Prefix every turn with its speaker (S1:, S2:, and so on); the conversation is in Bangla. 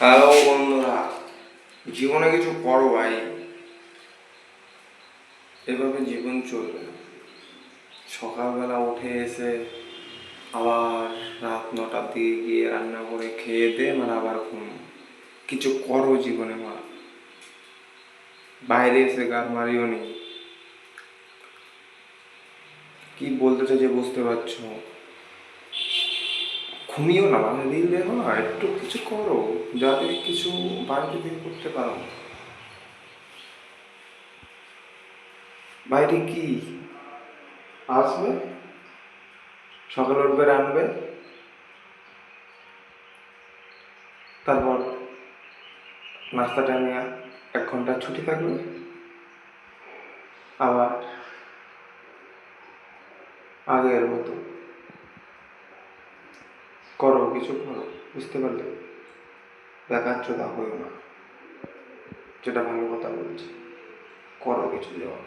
S1: হ্যালো বন্ধুরা, জীবনে কিছু করো ভাই। এভাবে জীবন চলবে সকালবেলা উঠে এসে আবার রাত নটার দিকে গিয়ে রান্না করে খেয়ে দে মানে আবার ঘুম। কিছু করো জীবনে মা। বাইরে এসে গার মারিও নি। কি বলতে চাইছে বুঝতে পারছ? ঘুমিও না মানে রিল দেখো না একটু কিছু করো, যাতে কিছু বাড়িতে থেকে করতে পারো। বাইরে কি? আসবে? সকালে উঠবে রানবে তারপর নাস্তা টাইমে এক ঘণ্টা ছুটি থাকবে। আবার আগের মতো। করো কিছু করো, বুঝতে পারলে? চোদা হইও না। যেটা ভালো কথা বলছি, করো কিছু দেওয়া